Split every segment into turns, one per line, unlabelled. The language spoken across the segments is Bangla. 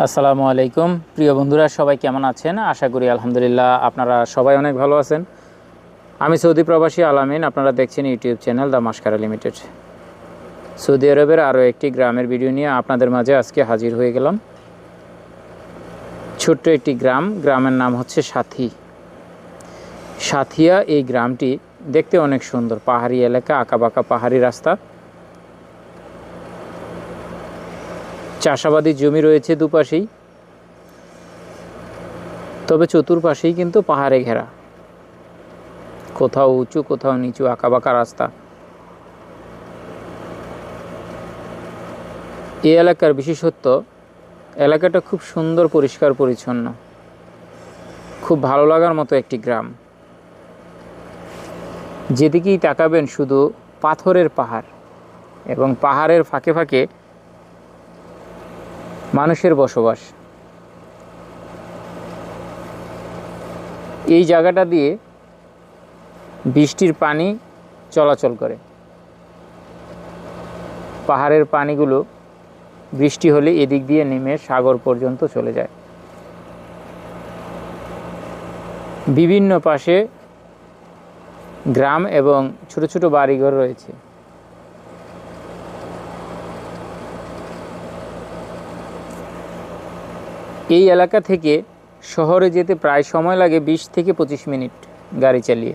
আসসালামু আলাইকুম। প্রিয় বন্ধুরা, সবাই কেমন আছেন? আশা করি আলহামদুলিল্লাহ আপনারা সবাই অনেক ভালো আছেন। আমি সৌদি প্রবাসী আলামিন আপনারা দেখছেন YouTube channel The Mascara Limited. Saudi আরবের আরও একটি গ্রামের ভিডিও নিয়ে আপনাদের মাঝে আজকে হাজির হয়ে গেলাম। ছোট্ট একটি গ্রাম, গ্রামের নাম হচ্ছে সাথী। সাথিয়া এই গ্রামটি দেখতে অনেক সুন্দর, পাহাড়ি এলাকা, আঁকাবাঁকা পাহাড়ি রাস্তা। চাষাবাদী জমি রয়েছে দুপাশেই। তবে চতুর্পাশেই কিন্তু পাহাড়ে ঘেরা। কোথাও উঁচু, কোথাও নিচু, আঁকাবাঁকা রাস্তা। এই এলাকার বিশেষত্ব, এলাকাটা খুব সুন্দর, পরিষ্কার, পরিচ্ছন্ন। খুব ভালো লাগার মতো একটি গ্রাম। যেদিকেই তাকাবেন শুধু পাথরের পাহাড় এবং পাহাড়ের ফাঁকে ফাঁকে মানুষের বসবাস। এই জায়গাটা দিয়ে বৃষ্টির পানি চলাচল করে। পাহাড়ের পানিগুলো বৃষ্টি হলে এদিক দিয়ে নেমে সাগর পর্যন্ত চলে যায়। বিভিন্ন পাশে গ্রাম এবং ছোট ছোট বাড়িঘর রয়েছে। এই এলাকা থেকে শহরে যেতে প্রায় সময় লাগে বিশ থেকে পঁচিশ মিনিট গাড়ি চালিয়ে।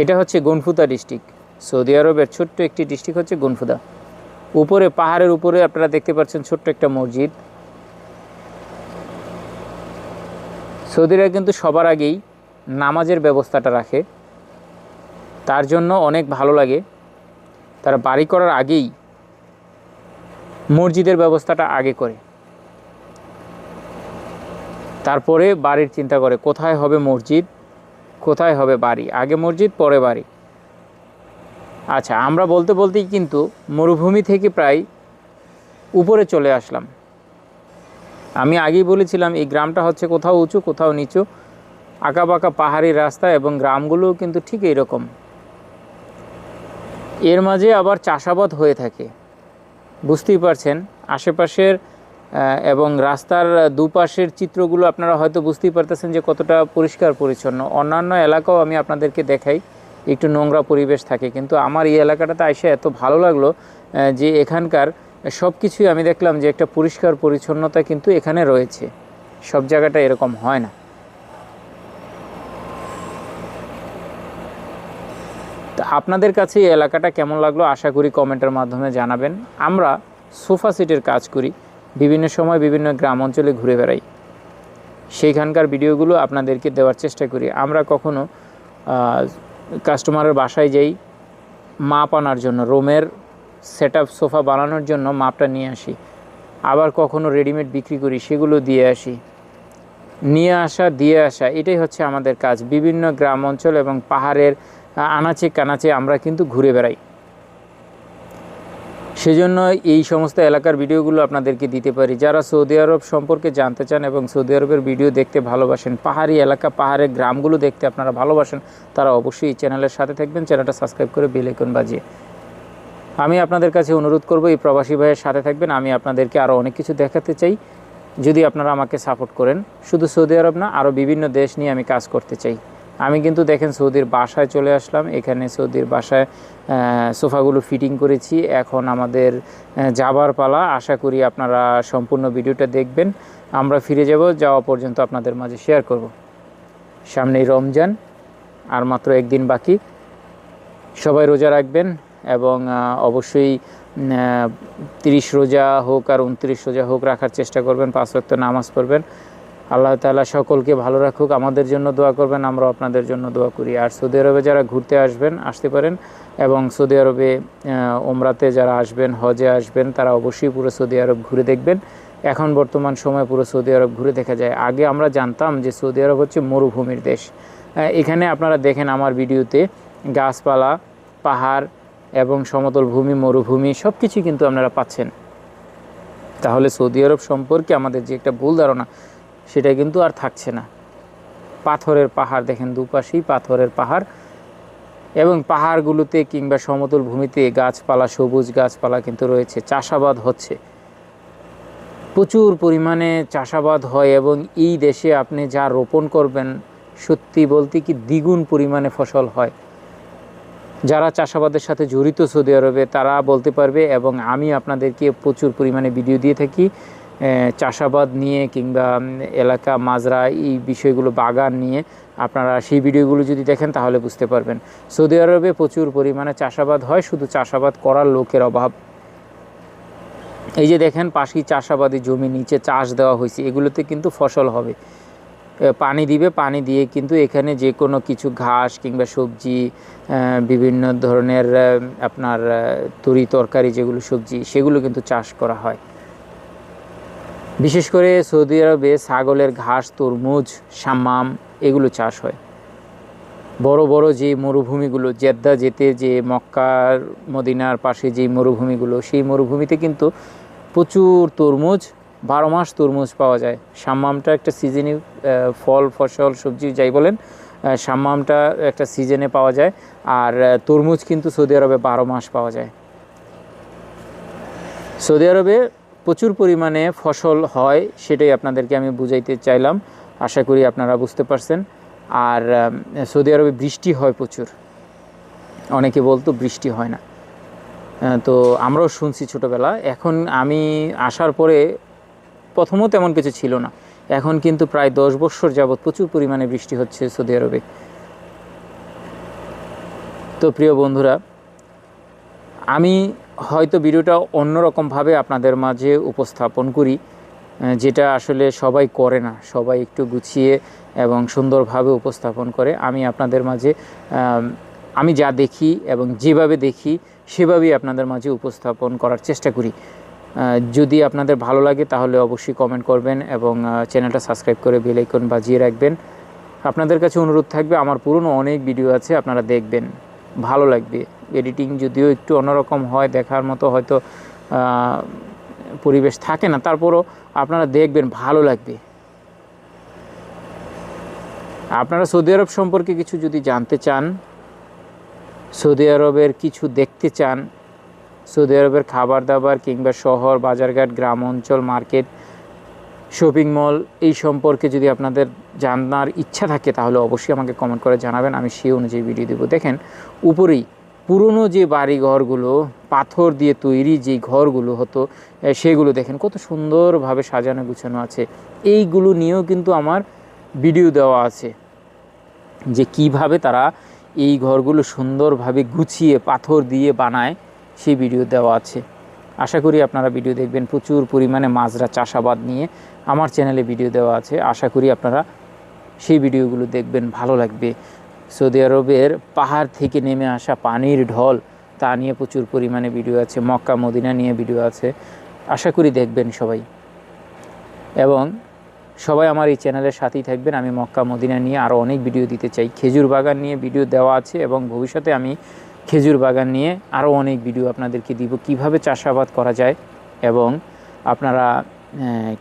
এটা হচ্ছে গনফুদা ডিস্ট্রিক্ট। সৌদি আরবের ছোট্ট একটি ডিস্ট্রিক্ট হচ্ছে গনফুদা উপরে, পাহাড়ের উপরে আপনারা দেখতে পাচ্ছেন ছোট্ট একটা মসজিদ। সৌদিরা কিন্তু সবার আগেই নামাজের ব্যবস্থাটা রাখে। তার জন্য অনেক ভালো লাগে। তারা বাড়ি করার আগেই মসজিদের ব্যবস্থাটা আগে করে। তারপরে বাড়ির চিন্তা করে, কোথায় হবে মসজিদ? কোথায় হবে বাড়ি? আগে মসজিদ, পরে বাড়ি। আচ্ছা আমরা বলতে বলতেই কিন্তু মরুভূমি থেকে প্রায় উপরে চলে আসলাম। আমি আগেই বলেছিলাম, এই গ্রামটা হচ্ছে কোথাও উঁচু, কোথাও নিচু। আঁকাবাঁকা পাহাড়ি রাস্তা এবং গ্রামগুলোও কিন্তু ঠিক এইরকম। এর মাঝে আবার চাষাবাদ হয়ে থাকে। বুঝতেই পারছেন, আশেপাশের এবং রাস্তার দুপাশের চিত্রগুলো আপনারা হয়তো বুঝতেই পারতেছেন যে কতটা পরিষ্কার পরিচ্ছন্ন। অন্যান্য এলাকাও আমি আপনাদেরকে দেখাই, একটু নোংরা পরিবেশ থাকে। কিন্তু আমার এই এলাকাটাতে এসে এত ভালো লাগল যে এখানকার সব কিছুই আমি দেখলাম যে একটা পরিষ্কার পরিচ্ছন্নতা কিন্তু এখানে রয়েছে। সব জায়গাটা এরকম হয় না। আপনাদের কাছে এই এলাকাটা কেমন লাগল? আশা করি কমেন্টের মাধ্যমে জানাবেন। আমরা সোফা সিটের কাজ করি। বিভিন্ন সময় বিভিন্ন গ্রাম অঞ্চলে ঘুরে বেড়াই। সেইখানকার ভিডিওগুলো আপনাদেরকে দেওয়ার চেষ্টা করি। আমরা কখনো কাস্টমারের বাসায় যাই মাপ আনার জন্য, রোমের সেট সোফা বানানোর জন্য মাপটা নিয়ে আসি। আবার কখনো রেডিমেড বিক্রি করি, সেগুলো দিয়ে আসি। নিয়ে আসা, দিয়ে আসা, এটাই হচ্ছে আমাদের কাজ। বিভিন্ন গ্রাম অঞ্চল এবং পাহাড়ের আনাচে কানাচে আমরা কিন্তু ঘুরে বেড়াই। সেজন্য এই সমস্ত এলাকার ভিডিওগুলো আপনাদেরকে দিতে পারি। যারা সৌদি আরব সম্পর্কে জানতে চান এবং সৌদি আরবের ভিডিও দেখতে ভালোবাসেন, পাহাড়ি এলাকা, পাহাড়ের গ্রামগুলো দেখতে আপনারা ভালোবাসেন, তারা অবশ্যই এই চ্যানেলের সাথে থাকবেন। চ্যানেলটা সাবস্ক্রাইব করে বেল আইকন বাজিয়ে আমি আপনাদের কাছে অনুরোধ করব, এই প্রবাসী ভাইয়ের সাথে থাকবেন। আমি আপনাদেরকে আরও অনেক কিছু দেখাতে চাই। যদি আপনারা আমাকে সাপোর্ট করেন, শুধু সৌদি আরব না আরও বিভিন্ন দেশ নিয়ে আমি কাজ করতে চাই। আমি কিন্তু দেখেন সৌদির বাসায় চলে আসলাম। এখানে সৌদির বাসায় সোফাগুলো ফিটিং করেছি। এখন আমাদের যাবার পালা। আশা করি আপনারা সম্পূর্ণ ভিডিওটা দেখবেন। আমরা ফিরে যাব, যাওয়া পর্যন্ত আপনাদের মাঝে শেয়ার করব। সামনেই রমজান, আর মাত্র একদিন বাকি। সবাই রোজা রাখবেন এবং অবশ্যই তিরিশ রোজা হোক আর উনত্রিশ রোজা হোক রাখার চেষ্টা করবেন। পাঁচ ওয়াক্ত নামাজ পড়বেন। আল্লাহ তাআলা সকলকে ভালো রাখুক, আমাদের জন্য দোয়া করবেন আমরা আপনাদের জন্য দোয়া করি। আর সৌদি আরবে যারা ঘুরতে আসবেন, আসতে পারেন, এবং সৌদি আরবে ওমরাতে যারা আসবেন, হজে আসবেন, তারা অবশ্যই পুরো সৌদি আরব ঘুরে দেখবেন। এখন বর্তমান সময়ে পুরো সৌদি আরব ঘুরে দেখা যায়। আগে আমরা জানতাম যে সৌদি আরব হচ্ছে মরুভূমির দেশ। এখানে আপনারা দেখেন আমার ভিডিওতে গাছপালা, পাহাড় এবং সমতল ভূমি, মরুভূমি সব কিছুই কিন্তু আপনারা পাচ্ছেন। তাহলে সৌদি আরব সম্পর্কে আমাদের যে একটা ভুল ধারণা সেটা কিন্তু আর থাকছে না। পাথরের পাহাড় দেখেন দুপাশেই পাথরের পাহাড় এবং পাহাড়গুলোতে কিংবা সমতল ভূমিতে গাছপালা, সবুজ গাছপালা কিন্তু রয়েছে, চাষাবাদ হচ্ছে। প্রচুর পরিমাণে চাষাবাদ হয় এবং এই দেশে আপনি যা রোপণ করবেন, সত্যি বলতে কি দ্বিগুণ পরিমাণে ফসল হয়। যারা চাষাবাদের সাথে জড়িত সৌদি আরবে, তারা বলতে পারবে এবং আমি আপনাদেরকে প্রচুর পরিমাণে ভিডিও দিয়ে থাকি। চাষাবাদ নিয়ে কিংবা এলাকা মাজরা এই বিষয়গুলো বাগান নিয়ে আপনারা সেই ভিডিওগুলো যদি দেখেন তাহলে বুঝতে পারবেন। সৌদি আরবে প্রচুর পরিমাণে চাষাবাদ হয়, শুধু চাষাবাদ করার লোকের অভাব। এই যে দেখেন পাশেই চাষাবাদী জমি নিচে চাষ দেওয়া হয়েছে, এগুলোতে কিন্তু ফসল হবে। পানি দিবে, পানি দিয়ে কিন্তু এখানে যে কোনো কিছু ঘাস কিংবা সবজি বিভিন্ন ধরনের আপনার তরি তরকারি যেগুলো সবজি, সেগুলো কিন্তু চাষ করা হয়। বিশেষ করে সৌদি আরবে ছাগলের ঘাস, তরমুজ, সাম্মাম এগুলো চাষ হয়। বড় বড় যে মরুভূমিগুলো, জেদ্দা যেতে যে মক্কার মদিনার পাশে যে মরুভূমিগুলো, সেই মরুভূমিতে কিন্তু প্রচুর তরমুজ, বারো মাস তরমুজ পাওয়া যায়। সাম্মামটা একটা সিজনে ফল, ফসল, সবজি যাই বলেন সাম্মামটা একটা সিজনে পাওয়া যায় আর তরমুজ কিন্তু সৌদি আরবে বারো মাস পাওয়া যায়। সৌদি আরবে প্রচুর পরিমাণে ফসল হয়, সেটাই আপনাদেরকে আমি বুঝাইতে চাইলাম। আশা করি আপনারা বুঝতে পারছেন। আর সৌদি আরবে বৃষ্টি হয় প্রচুর। অনেকে বলতো বৃষ্টি হয় না। তো আমরাও শুনছি ছোটোবেলা এখন আমি আসার পরে প্রথমও তেমন কিছু ছিল না। এখন কিন্তু প্রায় দশ বছর যাবৎ প্রচুর পরিমাণে বৃষ্টি হচ্ছে সৌদি আরবে। তো প্রিয় বন্ধুরা, আমি হয়তো ভিডিওটা অন্যরকমভাবে আপনাদের মাঝে উপস্থাপন করি যেটা আসলে সবাই করে না, সবাই একটু গুছিয়ে এবং সুন্দরভাবে উপস্থাপন করে। আমি আপনাদের মাঝে, আমি যা দেখি এবং যেভাবে দেখি, সেভাবেই আপনাদের মাঝে উপস্থাপন করার চেষ্টা করি। যদি আপনাদের ভালো লাগে তাহলে অবশ্যই কমেন্ট করবেন এবং চ্যানেলটা সাবস্ক্রাইব করে বেল আইকন বাজিয়ে রাখবেন। আপনাদের কাছে অনুরোধ থাকবে, আমার পুরনো অনেক ভিডিও আছে, আপনারা দেখবেন। ভালো লাগবে। এডিটিং যদিও একটু অন্যরকম হয়, দেখার মতো হয়তো পরিবেশ থাকে না। তারপরও আপনারা দেখবেন ভালো লাগবে। আপনারা সৌদি আরব সম্পর্কে কিছু যদি জানতে চান, সৌদি আরবের কিছু দেখতে চান, সৌদি আরবের খাবার দাবার কিংবা শহর, বাজারঘাট, গ্রাম অঞ্চল, মার্কেট শপিং মল এই সম্পর্কে যদি আপনাদের জানার ইচ্ছা থাকে, তাহলে অবশ্যই আমাকে কমেন্ট করে জানাবেন। আমি সেই অনুযায়ী ভিডিও দেবো। দেখেন, উপরেই পুরনো যে বাড়ি ঘরগুলো পাথর দিয়ে তৈরি যে ঘরগুলো হতো সেগুলো দেখেন, কত সুন্দরভাবে সাজানো গুছানো আছে। এইগুলো নিয়েও কিন্তু আমার ভিডিও দেওয়া আছে যে কীভাবে তারা এই ঘরগুলো সুন্দরভাবে গুছিয়ে, পাথর দিয়ে বানায়, সেই ভিডিও দেওয়া আছে। আশা করি আপনারা ভিডিও দেখবেন। প্রচুর পরিমাণে মাজরা চাষাবাদ নিয়ে আমার চ্যানেলে ভিডিও দেওয়া আছে। আশা করি আপনারা সেই ভিডিওগুলো দেখবেন, ভালো লাগবে। সৌদি আরবের পাহাড় থেকে নেমে আসা পানির ঢল, তা নিয়ে প্রচুর পরিমাণে ভিডিও আছে। মক্কা, মদিনা নিয়ে ভিডিও আছে। আশা করি দেখবেন সবাই। এবং সবাই আমার এই চ্যানেলের সাথেই থাকবেন। আমি মক্কা, মদিনা নিয়ে আরও অনেক ভিডিও দিতে চাই। খেজুর বাগান নিয়ে ভিডিও দেওয়া আছে এবং ভবিষ্যতে আমি খেজুর বাগান নিয়ে আরও অনেক ভিডিও আপনাদেরকে দিব। কীভাবে চাষাবাদ করা যায় এবং আপনারা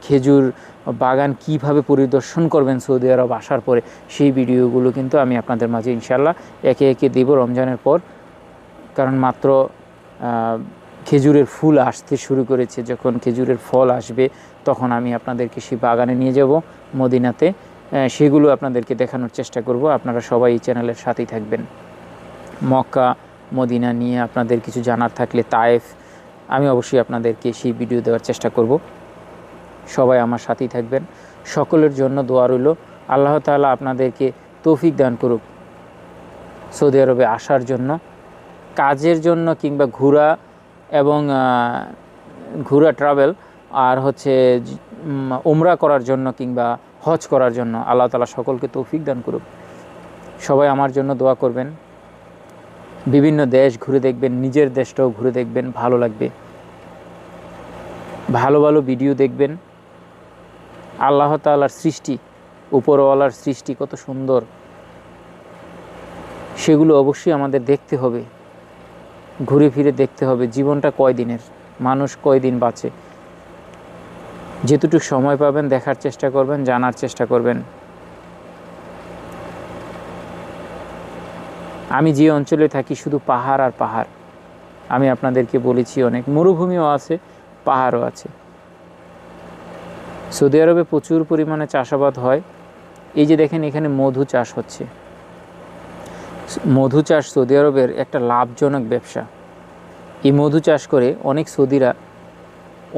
খেজুর বাগান কীভাবে পরিদর্শন করবেন সৌদি আরব আসার পরে, সেই ভিডিওগুলো কিন্তু আমি আপনাদের মাঝে ইনশাল্লাহ একে একে দেব রমজানের পর। কারণ মাত্র খেজুরের ফুল আসতে শুরু করেছে। যখন খেজুরের ফল আসবে, তখন আমি আপনাদেরকে সেই বাগানে নিয়ে যাব, মদিনাতে। সেগুলো আপনাদেরকে দেখানোর চেষ্টা করব। আপনারা সবাই এই চ্যানেলের সাথেই থাকবেন। মক্কা মদিনা নিয়ে আপনাদের কিছু জানার থাকলে তায়েফ, আমি অবশ্যই আপনাদেরকে সেই ভিডিও দেওয়ার চেষ্টা করব। সবাই আমার সাথেই থাকবেন। সকলের জন্য দোয়া রইল। আল্লাহ তাআলা আপনাদেরকে তৌফিক দান করুক। সৌদি আরবে আসার জন্য, কাজের জন্য কিংবা ঘোরা এবং ঘোরা ট্রাভেল আর হচ্ছে উমরা করার জন্য কিংবা হজ করার জন্য আল্লাহ তালা সকলকে তৌফিক দান করুক। সবাই আমার জন্য দোয়া করবেন। বিভিন্ন দেশ ঘুরে দেখবেন, নিজের দেশটাও ঘুরে দেখবেন, ভালো লাগবে। ভালো ভালো ভিডিও দেখবেন। আল্লাহ তাআলার সৃষ্টি, উপরওয়ালার সৃষ্টি কত সুন্দর। সেগুলো অবশ্যই আমাদের দেখতে হবে। ঘুরে ফিরে দেখতে হবে, জীবনটা কয় দিনের মানুষ কয় দিন বাঁচে। যেটুকু সময় পাবেন, দেখার চেষ্টা করবেন, জানার চেষ্টা করবেন। আমি যে অঞ্চলে থাকি শুধু পাহাড় আর পাহাড়। আমি আপনাদেরকে বলেছি অনেক। মরুভূমিও আছে, পাহাড়ও আছে। সৌদি আরবে প্রচুর পরিমাণে চাষাবাদ হয়। এই যে দেখেন, এখানে মধু চাষ হচ্ছে। মধু চাষ সৌদি আরবের একটা লাভজনক ব্যবসা। এই মধু চাষ করে অনেক সৌদিরা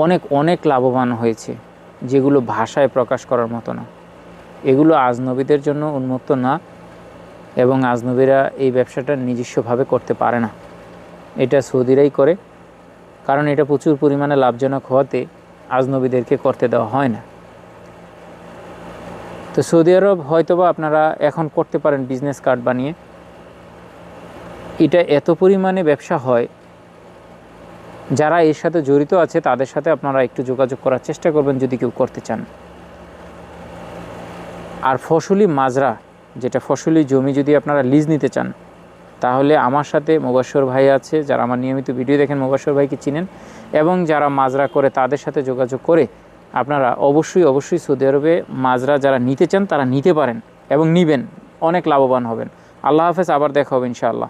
অনেক অনেক লাভবান হয়েছে, যেগুলো ভাষায় প্রকাশ করার মতো না। এগুলো আজনবীদের জন্য উন্মুক্ত না। এবং আজনবীরা এই ব্যবসাটা নিজস্বভাবে করতে পারে না। এটা সৌদিরাই করে, কারণ এটা প্রচুর পরিমাণে লাভজনক হওয়াতে আজনবীদেরকে করতে দেওয়া হয় না। তো সৌদি আরব হয়তোবা আপনারা এখন করতে পারেন বিজনেস কার্ড বানিয়ে। এটা এত পরিমাণে ব্যবসা হয়, যারা এর সাথে জড়িত আছে তাদের সাথে আপনারা একটু যোগাযোগ করার চেষ্টা করবেন যদি কেউ করতে চান। আর ফসলি মাজরা যেটা ফসলি জমি যদি আপনারা লিজ নিতে চান, তাহলে আমার সাথে মোবাশ্বর ভাই আছে, যারা আমার নিয়মিত ভিডিও দেখেন মোবাশ্বর ভাইকে চিনেন, এবং যারা মাজরা করে তাদের সাথে যোগাযোগ করে আপনারা অবশ্যই অবশ্যই সৌদি আরবে মাজরা যারা নিতে চান, তারা নিতে পারেন এবং নিবেন, অনেক লাভবান হবেন। আল্লাহ হাফেজ, আবার দেখা হবে ইনশাআল্লাহ।